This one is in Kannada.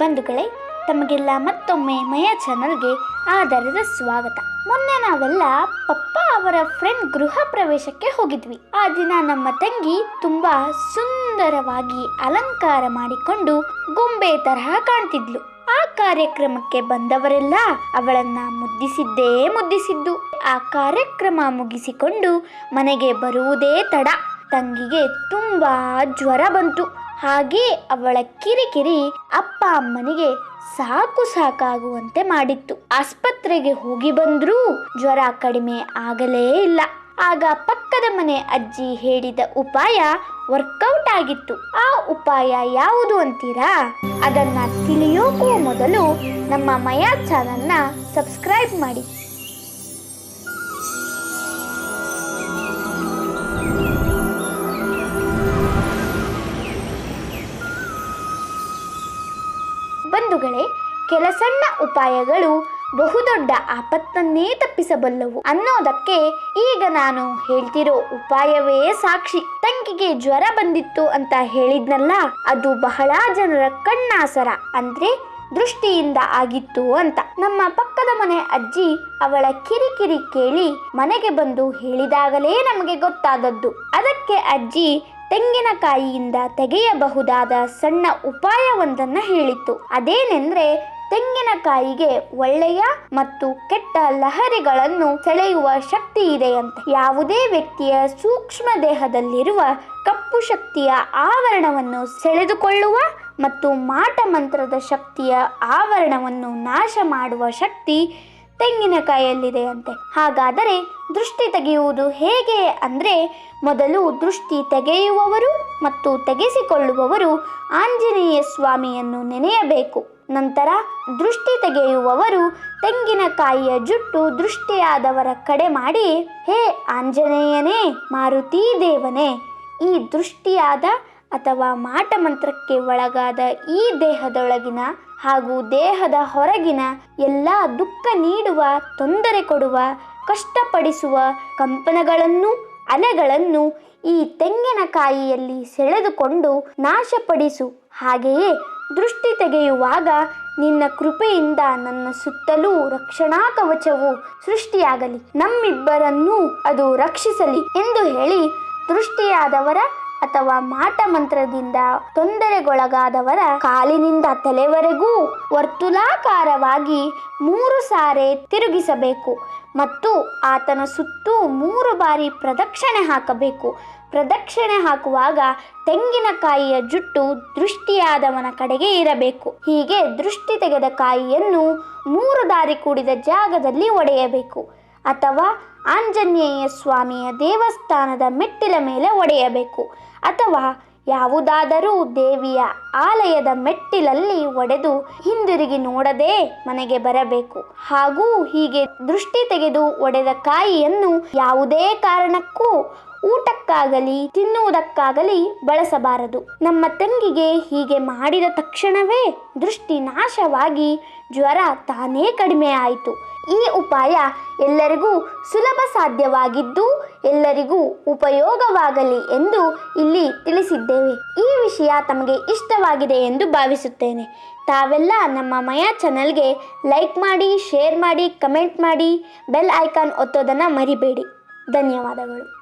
ಬಂಧುಗಳೇ, ತಮಗೆಲ್ಲ ಮತ್ತೊಮ್ಮೆ ಮಯ ಚಾನಲ್ಗೆ ಆಧಾರದ ಸ್ವಾಗತ. ಮೊನ್ನೆ ನಾವೆಲ್ಲ ಪಪ್ಪ ಅವರ ಫ್ರೆಂಡ್ ಗೃಹ ಪ್ರವೇಶಕ್ಕೆ ಹೋಗಿದ್ವಿ. ಆ ದಿನ ನಮ್ಮ ತಂಗಿ ತುಂಬಾ ಸುಂದರವಾಗಿ ಅಲಂಕಾರ ಮಾಡಿಕೊಂಡು ಗೊಂಬೆ ತರಹ ಕಾಣ್ತಿದ್ಲು. ಆ ಕಾರ್ಯಕ್ರಮಕ್ಕೆ ಬಂದವರೆಲ್ಲ ಅವಳನ್ನ ಮುದ್ದಿಸಿದ್ದೇ ಮುದ್ದಿಸಿದ್ದು. ಆ ಕಾರ್ಯಕ್ರಮ ಮುಗಿಸಿಕೊಂಡು ಮನೆಗೆ ಬರುವುದೇ ತಡ. ತಂಗಿಗೆ ತುಂಬಾ ಜ್ವರ ಬಂತು. ಹಾಗೆ ಅವಳ ಕಿರಿಕಿರಿ ಅಪ್ಪ ಅಮ್ಮನಿಗೆ ಸಾಕು ಸಾಕಾಗುವಂತೆ ಮಾಡಿತ್ತು. ಆಸ್ಪತ್ರೆಗೆ ಹೋಗಿ ಬಂದ್ರೂ ಜ್ವರ ಕಡಿಮೆ ಆಗಲೇ ಇಲ್ಲ. ಆಗ ಪಕ್ಕದ ಮನೆ ಅಜ್ಜಿ ಹೇಳಿದ ಉಪಾಯ ವರ್ಕೌಟ್ ಆಗಿತ್ತು. ಆ ಉಪಾಯ ಯಾವುದು ಅಂತೀರಾ? ಅದನ್ನ ತಿಳಿಯೋಕೂ ಮೊದಲು ನಮ್ಮ ಮಯಾ ಚಾನಲ್ನ ಸಬ್ಸ್ಕ್ರೈಬ್ ಮಾಡಿ. ಬಂಧುಗಳೇ, ಕೆಲ ಸಣ್ಣ ಉಪಾಯಗಳು ಬಹುದೊಡ್ಡ ಆಪತ್ತನ್ನೇ ತಪ್ಪಿಸಬಲ್ಲವು. ಅನ್ನೋದಕ್ಕೆ ಈಗ ನಾನು ಹೇಳ್ತಿರೋ ಉಪಾಯವೇ ಸಾಕ್ಷಿ. ತಂಗಿಗೆ ಜ್ವರ ಬಂದಿತ್ತು ಅಂತ ಹೇಳಿದ್ನಲ್ಲ, ಅದು ಬಹಳ ಜನರ ಕಣ್ಣಾಸರ. ಅಂದ್ರೆ ದೃಷ್ಟಿಯಿಂದ ಆಗಿತ್ತು ಅಂತ. ನಮ್ಮ ಪಕ್ಕದ ಮನೆ ಅಜ್ಜಿ ಅವಳ ಕಿರಿಕಿರಿ ಕೇಳಿ ಮನೆಗೆ ಬಂದು ಹೇಳಿದಾಗಲೇ ನಮಗೆ ಗೊತ್ತಾದದ್ದು. ಅದಕ್ಕೆ ಅಜ್ಜಿ ತೆಂಗಿನಕಾಯಿಯಿಂದ ತೆಗೆಯಬಹುದಾದ ಸಣ್ಣ ಉಪಾಯವೊಂದನ್ನು ಹೇಳಿತ್ತು. ಅದೇನೆಂದರೆ, ತೆಂಗಿನಕಾಯಿಗೆ ಒಳ್ಳೆಯ ಮತ್ತು ಕೆಟ್ಟ ಲಹರಿಗಳನ್ನು ಸೆಳೆಯುವ ಶಕ್ತಿ ಇದೆಯಂತೆ ಯಾವುದೇ ವ್ಯಕ್ತಿಯ ಸೂಕ್ಷ್ಮ ದೇಹದಲ್ಲಿರುವ ಕಪ್ಪು ಶಕ್ತಿಯ ಆವರಣವನ್ನು ಸೆಳೆದುಕೊಳ್ಳುವ ಮತ್ತು ಮಾಟ ಮಂತ್ರದ ಶಕ್ತಿಯ ಆವರಣವನ್ನು ನಾಶ ಮಾಡುವ ಶಕ್ತಿ ತೆಂಗಿನಕಾಯಿಯಲ್ಲಿದೆಯಂತೆ ಹಾಗಾದರೆ ದೃಷ್ಟಿ ತೆಗೆಯುವುದು ಹೇಗೆ ಅಂದರೆ ಮೊದಲು ದೃಷ್ಟಿ ತೆಗೆಯುವವರು ಮತ್ತು ತೆಗೆಸಿಕೊಳ್ಳುವವರು ಆಂಜನೇಯ ಸ್ವಾಮಿಯನ್ನು ನೆನೆಯಬೇಕು. ನಂತರ ದೃಷ್ಟಿ ತೆಗೆಯುವವರು ತೆಂಗಿನಕಾಯಿಯ ಜುಟ್ಟು ದೃಷ್ಟಿಯಾದವರ ಕಡೆ ಮಾಡಿ, ಹೇ ಆಂಜನೇಯನೇ, ಮಾರುತಿ ದೇವನೇ, ಈ ದೃಷ್ಟಿಯಾದ ಅಥವಾ ಮಾಟ ಮಂತ್ರಕ್ಕೆ ಒಳಗಾದ ಈ ದೇಹದೊಳಗಿನ ಹಾಗೂ ದೇಹದ ಹೊರಗಿನ ಎಲ್ಲ ದುಃಖ ನೀಡುವ, ತೊಂದರೆ ಕೊಡುವ, ಕಷ್ಟಪಡಿಸುವ ಕಂಪನಗಳನ್ನು ಅಲೆಗಳನ್ನು ಈ ತೆಂಗಿನಕಾಯಿಯಲ್ಲಿ ಸೆಳೆದುಕೊಂಡು ನಾಶಪಡಿಸು. ಹಾಗೆಯೇ ದೃಷ್ಟಿ ತೆಗೆಯುವಾಗ ನಿನ್ನ ಕೃಪೆಯಿಂದ ನನ್ನ ಸುತ್ತಲೂ ರಕ್ಷಣಾ ಕವಚವು ಸೃಷ್ಟಿಯಾಗಲಿ. ನಮ್ಮಿಬ್ಬರನ್ನೂ ಅದು ರಕ್ಷಿಸಲಿ ಎಂದು ಹೇಳಿ ದೃಷ್ಟಿಯಾದವರ ಅಥವಾ ಮಾಟ ಮಂತ್ರದಿಂದ ತೊಂದರೆಗೊಳಗಾದವರ ಕಾಲಿನಿಂದ ತಲೆವರೆಗೂ ವರ್ತುಲಾಕಾರವಾಗಿ ಮೂರು ಸಾರೆ ತಿರುಗಿಸಬೇಕು ಮತ್ತು ಆತನ ಸುತ್ತೂ ಮೂರು ಬಾರಿ ಪ್ರದಕ್ಷಿಣೆ ಹಾಕಬೇಕು. ಪ್ರದಕ್ಷಿಣೆ ಹಾಕುವಾಗ ತೆಂಗಿನಕಾಯಿಯ ಜುಟ್ಟು ದೃಷ್ಟಿಯಾದವನ ಕಡೆಗೆ ಇರಬೇಕು. ಹೀಗೆ ದೃಷ್ಟಿ ತೆಗೆದ ಕಾಯಿಯನ್ನು ಮೂರು ದಾರಿ ಕೂಡಿದ ಜಾಗದಲ್ಲಿ ಒಡೆಯಬೇಕು. ಅಥವಾ ಆಂಜನೇಯ ಸ್ವಾಮಿಯ ದೇವಸ್ಥಾನದ ಮೆಟ್ಟಿಲ ಮೇಲೆ ಒಡೆಯಬೇಕು ಅಥವಾ ಯಾವುದಾದರೂ ದೇವಿಯ ಆಲಯದ ಮೆಟ್ಟಿಲಲ್ಲಿ ಒಡೆದು ಹಿಂದಿರುಗಿ ನೋಡದೆ ಮನೆಗೆ ಬರಬೇಕು. ಹಾಗೂ ಹೀಗೆ ದೃಷ್ಟಿ ತೆಗೆದು ಒಡೆದ ಕಾಯಿಯನ್ನು ಯಾವುದೇ ಕಾರಣಕ್ಕೂ ಊಟಕ್ಕಾಗಲಿ, ತಿನ್ನುವುದಕ್ಕಾಗಲಿ ಬಳಸಬಾರದು. ನಮ್ಮ ತಂಗಿಗೆ ಹೀಗೆ ಮಾಡಿದ ತಕ್ಷಣವೇ ದೃಷ್ಟಿ ನಾಶವಾಗಿ ಜ್ವರ ತಾನೇ ಕಡಿಮೆ ಆಯಿತು. ಈ ಉಪಾಯ ಎಲ್ಲರಿಗೂ ಸುಲಭ ಸಾಧ್ಯವಾಗಿದ್ದು ಎಲ್ಲರಿಗೂ ಉಪಯೋಗವಾಗಲಿ ಎಂದು ಇಲ್ಲಿ ತಿಳಿಸಿದ್ದೇವೆ. ಈ ವಿಷಯ ತಮಗೆ ಇಷ್ಟವಾಗಿದೆ ಎಂದು ಭಾವಿಸುತ್ತೇನೆ. ತಾವೆಲ್ಲ ನಮ್ಮ ಮಯಾ ಚಾನಲ್ಗೆ ಲೈಕ್ ಮಾಡಿ, ಶೇರ್ ಮಾಡಿ, ಕಮೆಂಟ್ ಮಾಡಿ, ಬೆಲ್ ಐಕಾನ್ ಒತ್ತೋದನ್ನು ಮರಿಬೇಡಿ. ಧನ್ಯವಾದಗಳು.